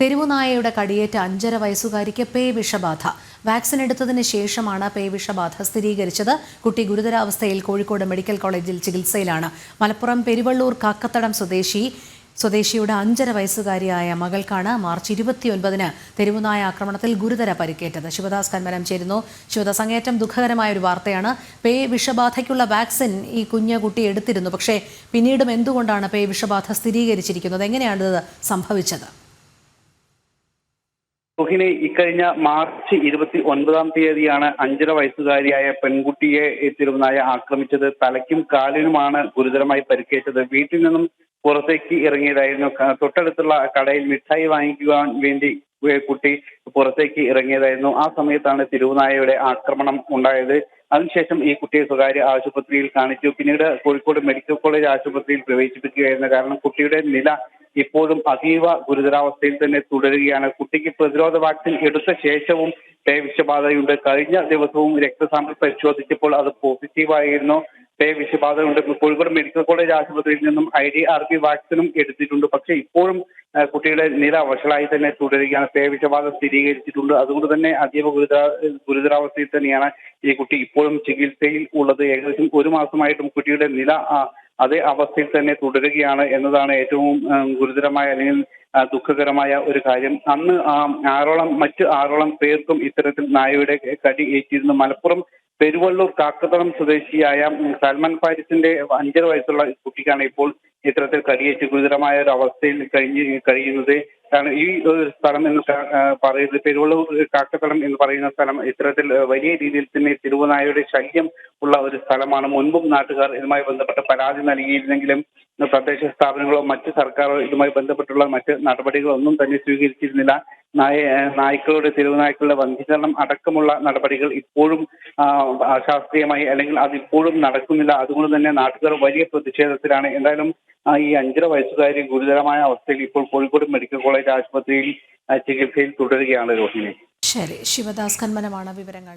തെരുവുനായയുടെ കടിയേറ്റ അഞ്ചര വയസ്സുകാരിക്ക് പേ വിഷബാധ. വാക്സിൻ എടുത്തതിന് ശേഷമാണ് പേ വിഷബാധ സ്ഥിരീകരിച്ചത്. കുട്ടി ഗുരുതരാവസ്ഥയിൽ കോഴിക്കോട് മെഡിക്കൽ കോളേജിൽ ചികിത്സയിലാണ്. മലപ്പുറം പെരുവള്ളൂർ കാക്കത്തടം സ്വദേശി സ്വദേശിയുടെ അഞ്ചര വയസ്സുകാരിയായ മകൾക്കാണ് മാർച്ച് ഇരുപത്തിയൊൻപതിന് തെരുവുനായ ആക്രമണത്തിൽ ഗുരുതര പരിക്കേറ്റത്. ശിവദാസ് കന്മനം ചേരുന്നു. ശിവദാസ് അങ്ങേറ്റം ദുഃഖകരമായ ഒരു വാർത്തയാണ്. പേ വിഷബാധയ്ക്കുള്ള വാക്സിൻ ഈ കുഞ്ഞ് കുട്ടി എടുത്തിരുന്നു. പക്ഷേ പിന്നീടും എന്തുകൊണ്ടാണ് പേ വിഷബാധ സ്ഥിരീകരിച്ചിരിക്കുന്നത്? എങ്ങനെയാണിത് സംഭവിച്ചത്? റുഹിനെ ഇക്കഴിഞ്ഞ മാർച്ച് ഇരുപത്തി ഒൻപതാം തീയതിയാണ് അഞ്ചര വയസ്സുകാരിയായ പെൺകുട്ടിയെ തിരുവനായ ആക്രമിച്ചത്. തലയ്ക്കും കാലിനുമാണ് ഗുരുതരമായി പരിക്കേറ്റത്. വീട്ടിൽ നിന്നും പുറത്തേക്ക് ഇറങ്ങിയതായിരുന്നു. തൊട്ടടുത്തുള്ള കടയിൽ മിഠായി വാങ്ങിക്കുവാൻ വേണ്ടി കുട്ടി പുറത്തേക്ക് ഇറങ്ങിയതായിരുന്നു. ആ സമയത്താണ് തിരുവനായയുടെ ആക്രമണം ഉണ്ടായത്. അതിനുശേഷം ഈ കുട്ടിയെ സ്വകാര്യ ആശുപത്രിയിൽ കാണിച്ചു. പിന്നീട് കോഴിക്കോട് മെഡിക്കൽ കോളേജ് ആശുപത്രിയിൽ പ്രവേശിപ്പിക്കുകയായിരുന്നു. കാരണം കുട്ടിയുടെ നില ഇപ്പോഴും അതീവ ഗുരുതരാവസ്ഥയിൽ തന്നെ തുടരുകയാണ്. കുട്ടിക്ക് പ്രതിരോധ വാക്സിൻ എടുത്ത ശേഷവും പേവിഷബാധയുണ്ട് കഴിഞ്ഞ ദിവസവും രക്തസാമ്പിൾ പരിശോധിച്ചപ്പോൾ അത് പോസിറ്റീവായിരുന്നു പേ വിഷബാധയുണ്ട് കോഴിക്കോട് മെഡിക്കൽ കോളേജ് ആശുപത്രിയിൽ നിന്നും ഐ ഡി ആർ പി വാക്സിനും എടുത്തിട്ടുണ്ട്. പക്ഷെ ഇപ്പോഴും കുട്ടിയുടെ നില വഷളായി തന്നെ തുടരുകയാണ്. പേവിഷബാധ സ്ഥിരീകരിച്ചിട്ടുണ്ട്. അതുകൊണ്ട് തന്നെ അതീവ ഗുരുതര ഗുരുതരാവസ്ഥയിൽ തന്നെയാണ് ഈ കുട്ടി ഇപ്പോഴും ചികിത്സയിൽ ഉള്ളത്. ഏകദേശം ഒരു മാസമായിട്ടും കുട്ടിയുടെ നില അതേ അവസ്ഥയിൽ തന്നെ തുടരുകയാണ് എന്നതാണ് ഏറ്റവും ഗുരുതരമായ അല്ലെങ്കിൽ ദുഃഖകരമായ ഒരു കാര്യം. അന്ന് ആറോളം മറ്റ് ആറോളം പേർക്കും ഇത്തരത്തിൽ നായയുടെ കടി ഏറ്റിരുന്നു. മലപ്പുറം പെരുവള്ളൂർ കാക്കത്തളം സ്വദേശിയായ സൽമാൻ ഫാരിസിന്റെ അഞ്ചര വയസ്സുള്ള കുട്ടിക്കാണ് ഇപ്പോൾ ഇത്തരത്തിൽ കടിയേറ്റ് ഗുരുതരമായ ഒരു അവസ്ഥയിൽ കഴിഞ്ഞ് കഴിയുന്നത് കാരണം ഈ ഒരു സ്ഥലം എന്ന് പറയുന്നത്. പെരുവള്ളൂർ കാക്കത്തളം എന്ന് പറയുന്ന സ്ഥലം ഇത്തരത്തിൽ വലിയ രീതിയിൽ തന്നെ തിരുവനായയുടെ ശല്യം ഉള്ള ഒരു സ്ഥലമാണ്. മുൻപും നാട്ടുകാർ ഇതുമായി ബന്ധപ്പെട്ട പരാതി നൽകിയിരുന്നെങ്കിലും തദ്ദേശ സ്ഥാപനങ്ങളോ മറ്റ് സർക്കാരോ ഇതുമായി ബന്ധപ്പെട്ടുള്ള മറ്റ് നടപടികളോ ഒന്നും തന്നെ സ്വീകരിച്ചിരുന്നില്ല. നായ നായ്ക്കളുടെ തെരുവുനായ്ക്കളുടെ വന്ധീകരണം അടക്കമുള്ള നടപടികൾ ഇപ്പോഴും ശാസ്ത്രീയമായി അല്ലെങ്കിൽ അതിപ്പോഴും നടക്കുന്നില്ല. അതുകൊണ്ട് തന്നെ നാട്ടുകാർ വലിയ പ്രതിഷേധത്തിലാണ്. എന്തായാലും ഈ അഞ്ചര വയസ്സുകാരി ഗുരുതരമായ അവസ്ഥയിൽ ഇപ്പോൾ കോഴിക്കോട് മെഡിക്കൽ കോളേജ് ആശുപത്രിയിൽ ചികിത്സയിൽ തുടരുകയാണ് രോഹിണി. ശരി. ശിവദാസ് കന്മനമാണ് വിവരങ്ങൾ